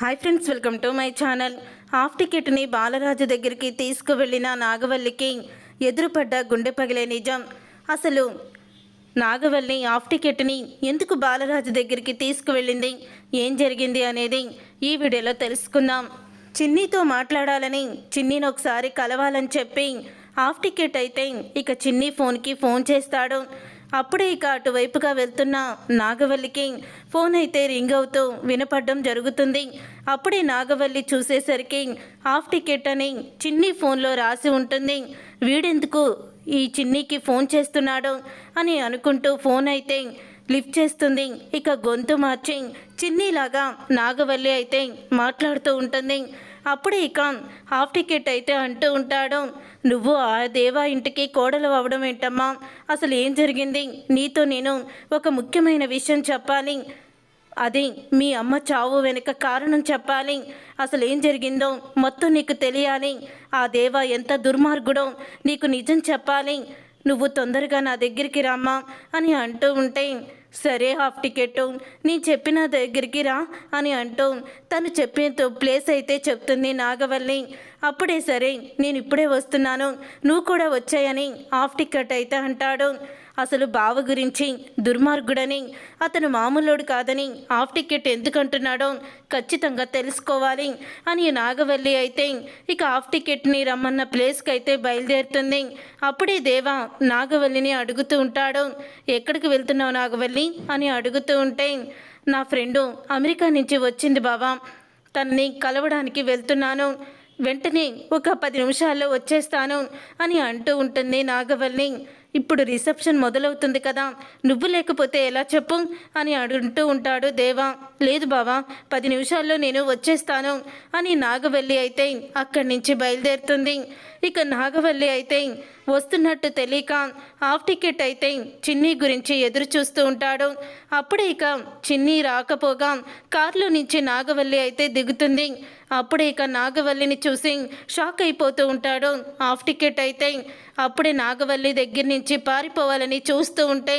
Hi friends welcome to my channel. Half టికెట్ని Balaraju దగ్గరికి తీసుకువెళ్ళిన నాగవల్లికి ఎదురుపడ్డ గుండె పగిలే నిజం. అసలు నాగవల్లి హాఫ్ టికెట్ని ఎందుకు బాలరాజు దగ్గరికి తీసుకువెళ్ళింది? ఏం జరిగింది అనేది ఈ వీడియోలో తెలుసుకుందాం. చిన్నీతో మాట్లాడాలని చిన్నీని ఒకసారి కలవాలని చెప్పి హాఫ్ టికెట్ అయితే ఇక చిన్ని ఫోన్కి ఫోన్ చేస్తాడు. అప్పుడే ఇక అటువైపుగా వెళ్తున్న నాగవల్లికి ఫోన్ అయితే రింగ్ అవుతూ వినపడడం జరుగుతుంది. అప్పుడే నాగవల్లి చూసేసరికి హాఫ్ టికెట్ అని చిన్ని ఫోన్లో రాసి ఉంటుంది. వీడెందుకు ఈ చిన్నీకి ఫోన్ చేస్తున్నాడు అని అనుకుంటూ ఫోన్ అయితే లిఫ్ట్ చేస్తుంది. ఇక గొంతు మార్చి చిన్నీలాగా నాగవల్లి అయితే మాట్లాడుతూ ఉంటుంది. అప్పుడే ఇక హాఫ్ టికెట్ అయితే అంటూ ఉంటాడు. నువ్వు ఆ దేవా ఇంటికి కోడలు అవ్వడం ఏంటమ్మా? అసలు ఏం జరిగింది? నీతో నేను ఒక ముఖ్యమైన విషయం చెప్పాలి. అది మీ అమ్మ చావు వెనుక కారణం చెప్పాలి. అసలు ఏం జరిగిందో మొత్తం నీకు తెలియాలి. ఆ దేవ ఎంత దుర్మార్గుడో నీకు నిజం చెప్పాలి. నువ్వు తొందరగా నా దగ్గరికి రామ్మా అని అంటూ ఉంటే సరే హాఫ్ టికెట్. నేను చెప్పిన దగ్గరికి రా అని అంటూ తను చెప్పిన ప్లేస్ అయితే చెప్తుంది నాగవల్లి. అప్పుడే సరే నేను ఇప్పుడే వస్తున్నాను. నువ్వు కూడా వచ్చాయని హాఫ్ టికెట్ అయితే అంటాడు. అసలు బావ గురించి దుర్మార్గుడని అతను మామూలుడు కాదని హాఫ్ టికెట్ ఎందుకు అంటున్నాడో ఖచ్చితంగా తెలుసుకోవాలి అని నాగవల్లి అయితే ఇక హాఫ్ టికెట్ని రమ్మన్న ప్లేస్కి అయితే బయలుదేరుతుంది. అప్పుడే దేవా నాగవల్లిని అడుగుతూ ఉంటాడు. ఎక్కడికి వెళ్తున్నావు నాగవల్లి? అని అడుగుతూ ఉంటే నా ఫ్రెండు అమెరికా నుంచి వచ్చింది బావా. తనని కలవడానికి వెళ్తున్నాను. వెంటనే ఒక పది నిమిషాల్లో వచ్చేస్తాను అని అంటూ ఉంటుంది నాగవల్లి. ఇప్పుడు రిసెప్షన్ మొదలవుతుంది కదా. నువ్వు లేకపోతే ఎలా చెప్పు? అని అడుగుతూ ఉంటాడు దేవా. లేదు బావా పది నిమిషాల్లో నేను వచ్చేస్తాను అని నాగవల్లి అయితే అక్కడి నుంచి బయలుదేరుతుంది. ఇక నాగవల్లి అయితే వస్తున్నట్టు తెలియక హాఫ్ టికెట్ అయితే చిన్ని గురించి ఎదురు చూస్తూ ఉంటాడు. అప్పుడే ఇక చిన్ని రాకపోగా కారులో నుంచి నాగవల్లి అయితే దిగుతుంది. అప్పుడే ఇక నాగవల్లిని చూసి షాక్ అయిపోతూ ఉంటాడు. హాఫ్ టికెట్ అయితే అప్పుడే నాగవల్లి దగ్గర నుంచి పారిపోవాలని చూస్తూ ఉంటే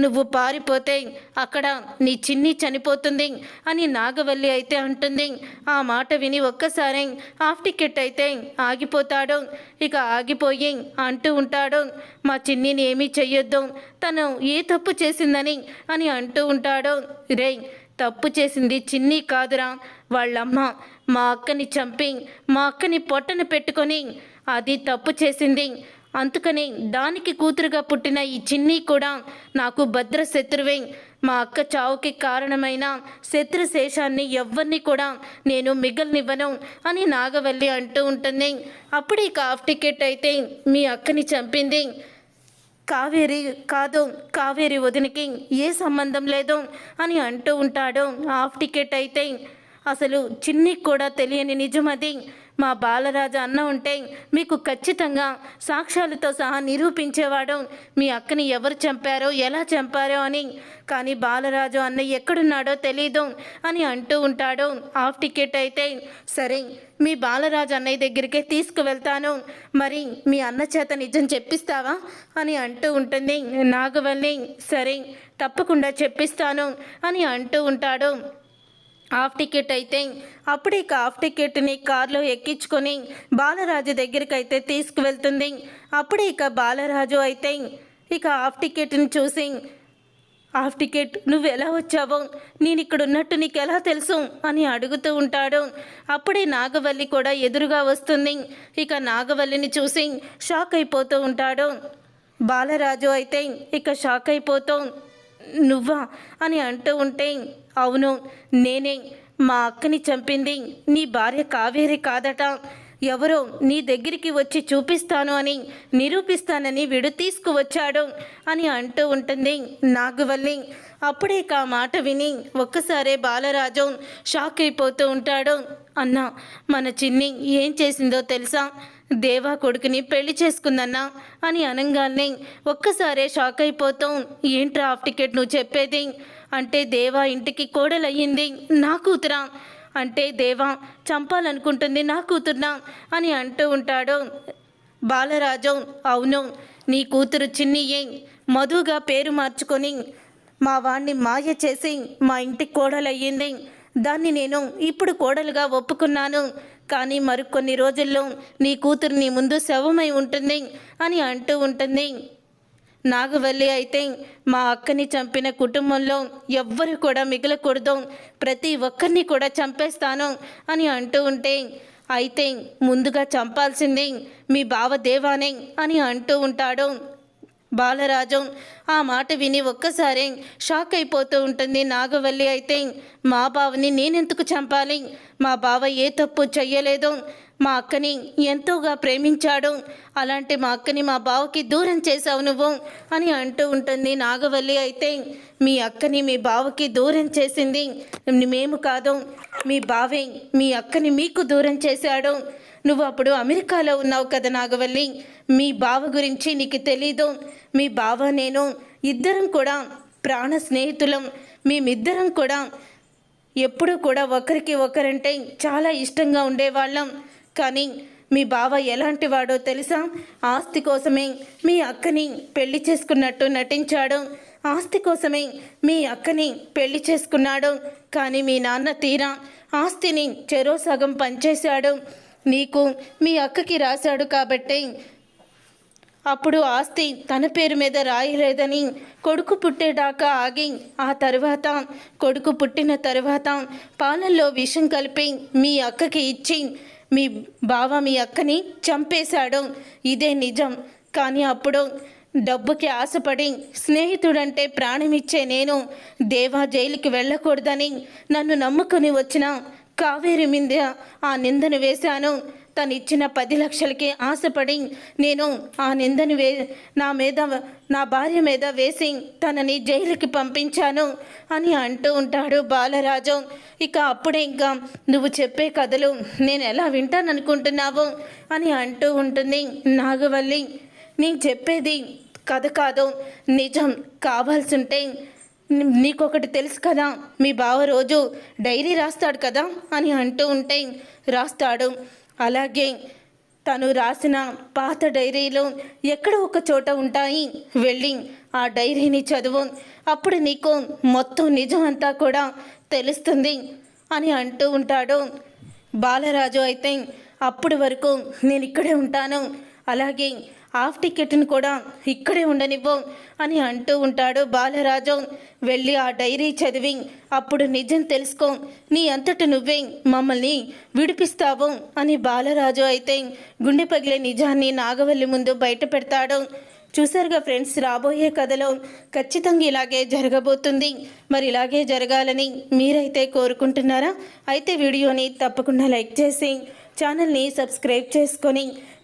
నువ్వు పారిపోతే అక్కడ నీ చిన్ని చనిపోతుంది అని నాగవల్లి అయితే అంటుంది. ఆ మాట విని ఒక్కసారి హాఫ్ టికెట్ అయితే ఆగిపోతాడు. ఇక ఆగిపోయి అంటూ ఉంటాడు మా చిన్నిని ఏమీ చెయ్యొద్దు. తను ఏ తప్పు చేసిందని అని అంటూ ఉంటాడు. రే తప్పు చేసింది చిన్ని కాదురా వాళ్ళమ్మ. మా అక్కని చంపి మా అక్కని పొట్టన పెట్టుకొని అది తప్పు చేసింది. అందుకని దానికి కూతురుగా పుట్టిన ఈ చిన్ని కూడా నాకు భద్ర శత్రువే మా అక్క చావుకి కారణమైన శత్రు శేషాన్ని ఎవ్వరిని కూడా నేను మిగలనివ్వను అని నాగవల్లి అంటూ ఉంటుంది. అప్పుడు ఇక హాఫ్ టికెట్ అయితే మీ అక్కని చంపింది. కావేరి కాదు కావేరి వదినికి ఏ సంబంధం లేదు అని అంటూ ఉంటాడు. హాఫ్ టికెట్ అయితే అసలు చిన్ని కూడా తెలియని నిజమది మా బాలరాజు అన్న ఉంటే మీకు ఖచ్చితంగా సాక్ష్యాలతో సహా నిరూపించేవాడు. మీ అక్కని ఎవరు చంపారో ఎలా చంపారో అని. కానీ బాలరాజు అన్న ఎక్కడున్నాడో తెలీదు అని అంటూ ఉంటాడు. హాఫ్ టికెట్ అయితే సరే మీ బాలరాజు అన్నయ్య దగ్గరికే తీసుకువెళ్తాను. మరి మీ అన్న చేత నిజం చెప్పిస్తావా అని అంటూ ఉంటుంది. నాగవల్లి సరే తప్పకుండా చెప్పిస్తాను అని అంటూ ఉంటాడు. హాఫ్ టికెట్ అయితే అప్పుడే ఇక హాఫ్ టికెట్ని కారులో ఎక్కించుకొని బాలరాజు దగ్గరికి అయితే తీసుకువెళ్తుంది. అప్పుడే ఇక బాలరాజు అయితే ఇక హాఫ్ టికెట్ని చూసి హాఫ్ టికెట్ నువ్వు ఎలా వచ్చావో? నేను ఇక్కడ ఉన్నట్టు నీకు ఎలా తెలుసు? అని అడుగుతూ ఉంటాడు. అప్పుడే నాగవల్లి కూడా ఎదురుగా వస్తుంది. ఇక నాగవల్లిని చూసి షాక్ అయిపోతూ ఉంటాడు. బాలరాజు అయితే ఇక షాక్ అయిపోతూ నువ్వా అని అంటూ ఉంటే అవును నేనే. మా అక్కని చంపింది నీ భార్య కావేరి కాదట. ఎవరో నీ దగ్గరికి వచ్చి చూపిస్తాను అని నిరూపిస్తానని వీడు తీసుకువచ్చాడు అని అంటూ ఉంటుంది నాగవల్లి. అప్పుడే ఆ మాట విని ఒక్కసారే బాలరాజు షాక్ అయిపోతూ ఉంటాడు. అన్న మన చిన్ని ఏం చేసిందో తెలుసా? దేవా కొడుకుని పెళ్ళి చేసుకుందన్నా అని అనగానే ఒక్కసారే షాక్ అయిపోతాం. ఏంట్రా హాఫ్ టికెట్ నువ్వు చెప్పేది? అంటే దేవా ఇంటికి కోడలయ్యింది నా కూతురా. అంటే దేవా చంపాలనుకుంటుంది నా కూతుర్నా? అని అంటూ ఉంటాడు. బాలరాజు అవును నీ కూతురు చిన్నియే. మధుగా పేరు మార్చుకొని మా వాణ్ణి మాయ చేసి మా ఇంటికి కోడలయ్యింది. దాన్ని నేను ఇప్పుడు కోడలుగా ఒప్పుకున్నాను. కానీ మరికొన్ని రోజుల్లో నీ కూతురు నీ ముందు శవమై ఉంటుంది అని అంటూ ఉంటుంది. నాగవల్లి అయితే మా అక్కని చంపిన కుటుంబంలో ఎవ్వరు కూడా మిగలకూడదు. ప్రతి ఒక్కరిని కూడా చంపేస్తాను అని అంటూ ఉంటే అయితే ముందుగా చంపాల్సింది మీ బావ దేవానే అని అంటూ ఉంటాడు. బాలరాజం ఆ మాట విని ఒక్కసారి షాక్ అయిపోతూ ఉంటుంది నాగవల్లి. అయితే మా బావని నేనెందుకు చంపాలి? మా బావ ఏ తప్పు చెయ్యలేదు. మా అక్కని ఎంతోగా ప్రేమించాడు. అలాంటి మా అక్కని మా బావకి దూరం చేశావు నువ్వు అని అంటూ ఉంటుంది నాగవల్లి అయితే. మీ అక్కని మీ బావకి దూరం చేసింది మేము కాదు. మీ బావే మీ అక్కని మీకు దూరం చేశాడు. నువ్వు అప్పుడు అమెరికాలో ఉన్నావు కదా నాగవల్లి. మీ బావ గురించి నీకు తెలీదు. మీ బావ నేను ఇద్దరం కూడా ప్రాణ స్నేహితులం. మేమిద్దరం కూడా ఎప్పుడూ కూడా ఒకరికి ఒకరంటే చాలా ఇష్టంగా ఉండేవాళ్ళం. కానీ మీ బావ ఎలాంటి వాడో తెలుసా? ఆస్తి కోసమే మీ అక్కని పెళ్ళి చేసుకున్నట్టు నటించాడు. ఆస్తి కోసమే మీ అక్కని పెళ్ళి చేసుకున్నాడు. కానీ మీ నాన్న తీరా ఆస్తిని చెరో సగం పంచేశాడు. నీకు మీ అక్కకి రాశాడు కాబట్టి అప్పుడు ఆస్తి తన పేరు మీద రాయలేదని కొడుకు పుట్టేదాకా ఆగి ఆ తర్వాత కొడుకు పుట్టిన తర్వాత పాలల్లో విషం కలిపి మీ అక్కకి ఇచ్చి మీ బావ మీ అక్కని చంపేశాడు. ఇదే నిజం. కానీ అప్పుడు డబ్బుకి ఆశపడి స్నేహితుడంటే ప్రాణమిచ్చే నేను దేవా జైలుకి వెళ్ళకూడదని నన్ను నమ్ముకుని వచ్చిన కావేరి మీద ఆ నిందను వేశాను. తను ఇచ్చిన పది లక్షలకి ఆశపడి నేను ఆ నిందని వే నా మీద నా భార్య మీద వేసి తనని జైలుకి పంపించాను అని అంటూ ఉంటాడు బాలరాజు. ఇక అప్పుడే ఇంకా నువ్వు చెప్పే కథలు నేను ఎలా వింటాననుకుంటున్నావు అని అంటూ ఉంటుంది నాగవల్లి. నేను చెప్పేది కథ కాదు నిజం కావాల్సింటే నీకొకటి తెలుసు కదా మీ బావ రోజు డైరీ రాస్తాడు కదా అని అంటూ ఉంటే రాస్తాడు. అలాగే తను రాసిన పాత డైరీలో ఎక్కడో ఒక చోట ఉంటాయి. వెళ్ళి ఆ డైరీని చదువు. అప్పుడు నీకు మొత్తం నిజం అంతా కూడా తెలుస్తుంది అని అంటూ ఉంటాడు. బాలరాజు అయితే అప్పటి వరకు నేను ఇక్కడే ఉంటాను. అలాగే హాఫ్ టికెట్ని కూడా ఇక్కడే ఉండనివ్వం అని అంటూ ఉంటాడు బాలరాజు. వెళ్ళి ఆ డైరీ చదివి అప్పుడు నిజం తెలుసుకో. నీ అంతట నువ్వే మమ్మల్ని విడిపిస్తావు అని బాలరాజు అయితే గుండె పగిలే నిజాన్ని నాగవల్లి ముందు బయట పెడతాడు. చూసారుగా ఫ్రెండ్స్ రాబోయే కథలో ఖచ్చితంగా ఇలాగే జరగబోతుంది. మరి ఇలాగే జరగాలని మీరైతే కోరుకుంటున్నారా? అయితే వీడియోని తప్పకుండా లైక్ చేసి ఛానల్ని సబ్స్క్రైబ్ చేసుకొని